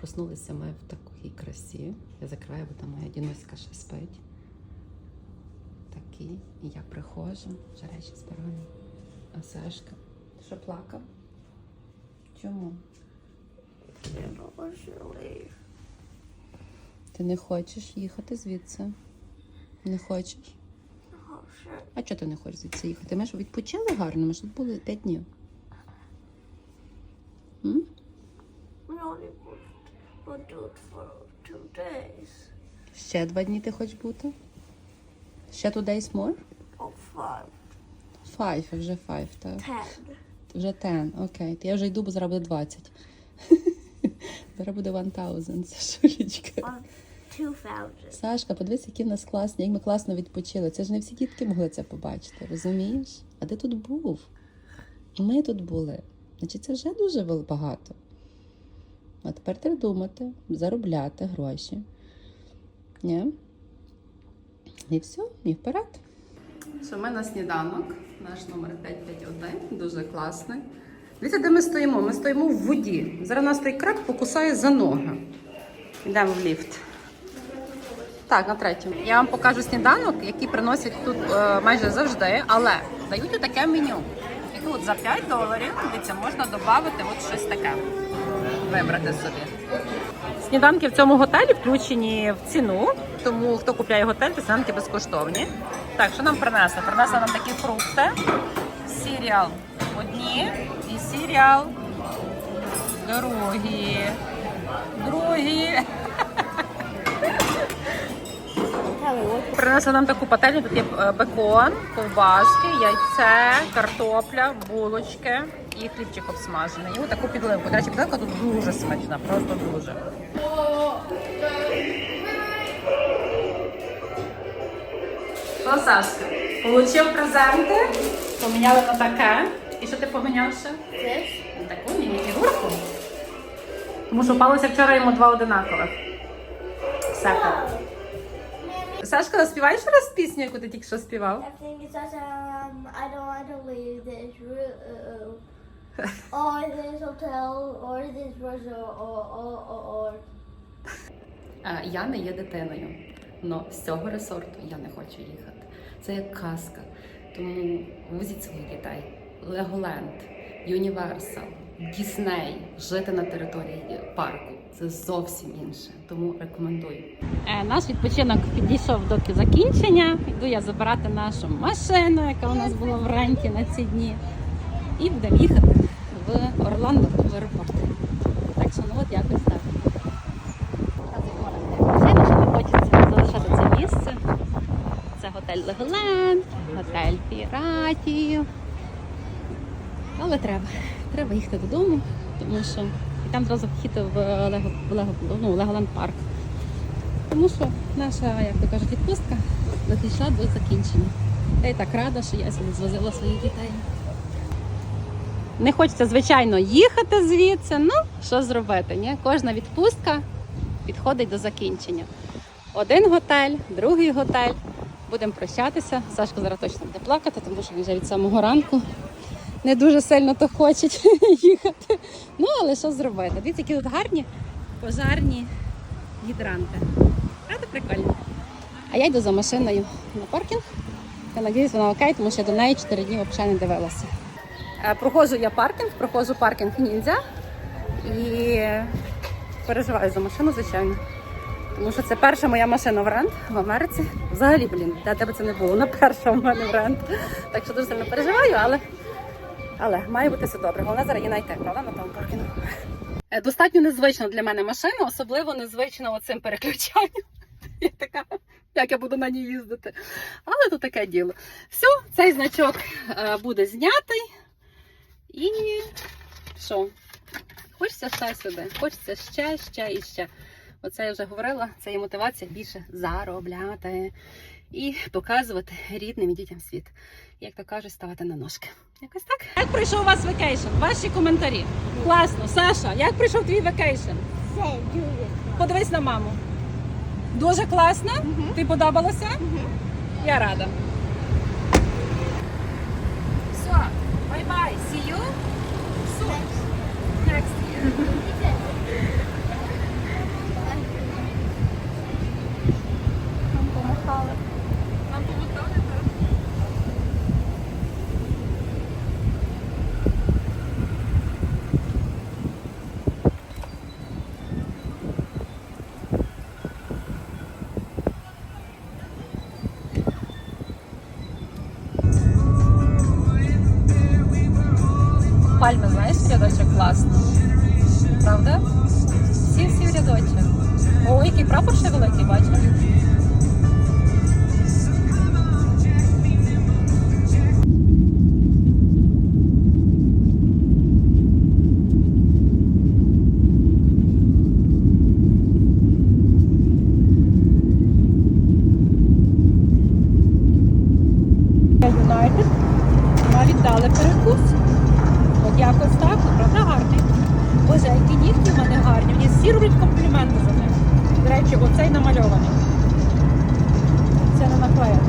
Проснулися ми в такій красі. Я закриваю, бо там моя дінуська ще спить. Такі. І я приходжу, вже речі збирані. А Сашка, що плакав? Чому? Ти не хочеш їхати звідси? Не хочеш? А чого ти не хочеш звідси їхати? Ми ж відпочили гарно, ми ж тут були 5 днів. М? For two days Ще два дні ти хочеш бути? Ще two days more? or five, Five, а вже five, так. ten. Вже ten, окей. То я вже йду, бо зараз буде 20. зараз буде 1000, Сашулечка. Сашка, подивись, які в нас класні, як ми класно відпочили. Це ж не всі дітки могли це побачити, розумієш? А ти тут був? Ми тут були. Значить, це вже дуже багато. А тепер треба думати, заробляти гроші. Ні? І все, і вперед. Що ми на сніданок, наш номер 551, дуже класний. Дивіться, де ми стоїмо? Ми стоїмо в воді. Зараз нас той краб покусає за ноги. Йдемо в ліфт. Так, на третьому. Я вам покажу сніданок, який приносять тут е, майже завжди, але дають таке меню. І тут за 5 доларів, дивіться, можна додати от щось таке. Вибрати собі. Сніданки в цьому готелі включені в ціну, тому хто купляє готель, то сніданки безкоштовні. Так, що нам принесли? Принесли нам такі фрукти, сіріал одні і сіріал другі. Другі. Принесли нам таку пательню, тут є е, бекон, ковбаски, яйце, картопля, булочки і хлібчик обсмажений. І таку підливку. До речі, підливка тут дуже смачна, просто дуже. Що, Сашка? Получив презенти, поміняли на таке. І що ти поміняв ще? На таку міні-фігурку. Тому що впалося вчора йому два одинакових. Сета. Сашка, співаєш раз пісню, яку ти тільки що співав? I think it says, um, I don't want to leave this room. or this hotel, or this resort, or, or, or, or. Я не є дитиною, але з цього ресорту я не хочу їхати. Це як казка. Тому везіть своїх дітей. Леголенд, Юніверсал, Дісней, жити на території парку. Це зовсім інше. Тому рекомендую. Е, Наш відпочинок підійшов до закінчення. Йду я забирати нашу машину, яка у нас була в ренті на ці дні. І будемо їхати в Орландо в аеропорт. Так що ну от якось так. Звичайно, що хочеться залишати це місце. Це готель Леголенд, готель піратів. Але треба. Треба їхати додому, тому що і там зразу вхід в ну, Леголенд парк. Тому що наша, як то кажуть, відпустка дійшла до закінчення. Я і так рада, що я сюди звозила своїх дітей. Не хочеться, звичайно, їхати звідси. Ну, що зробити? Ні? Кожна відпустка підходить до закінчення. Один готель, другий готель. Будемо прощатися. Сашко зараз точно буде плакати, тому що він вже від самого ранку не дуже сильно то хоче їхати. Ну, але що зробити? Дивіться, які тут гарні пожарні гідранти. Правда, прикольно. А я йду за машиною на паркінг. Я надіюсь, вона окей, тому що до неї 4 дні взагалі не дивилася. Е, Проходжу я паркінг, проходжу паркінг ніндзя і переживаю за машину, звичайно. Тому що це перша моя машина в рент в Америці. Взагалі, блін, для тебе це не було. Вона перша в мене в рент. Так що дуже сильно переживаю, але, але має бути все добре. Головне зараз її знайти, правда, на тому паркінгу. Е, Достатньо незвично для мене машина, особливо незвично оцим переключанням. Я така, як я буду на ній їздити. Але то таке діло. Все, цей значок е, буде знятий. І що? Хочеться ще сюди, хочеться ще, ще і ще. Оце я вже говорила, це є мотивація більше заробляти і показувати рідним і дітям світ. Як то кажуть, ставати на ножки. Якось так. Як пройшов у вас векейшн? Ваші коментарі. Класно, Саша, як пройшов твій векейшн? Say, Julius. Подивись на маму. Дуже класно. Ти подобалося? Я рада. Bye bye. See you. Пальми, знаєш, в рядочок класно. Правда? Всі всі в рядочок. О, який прапор ще великий, бачиш? Тобто якось так, правда гарний. Боже, які нігті в мене гарні. Мені всі роблять компліменти за них. До речі, оцей намальований. Це не наклеєно.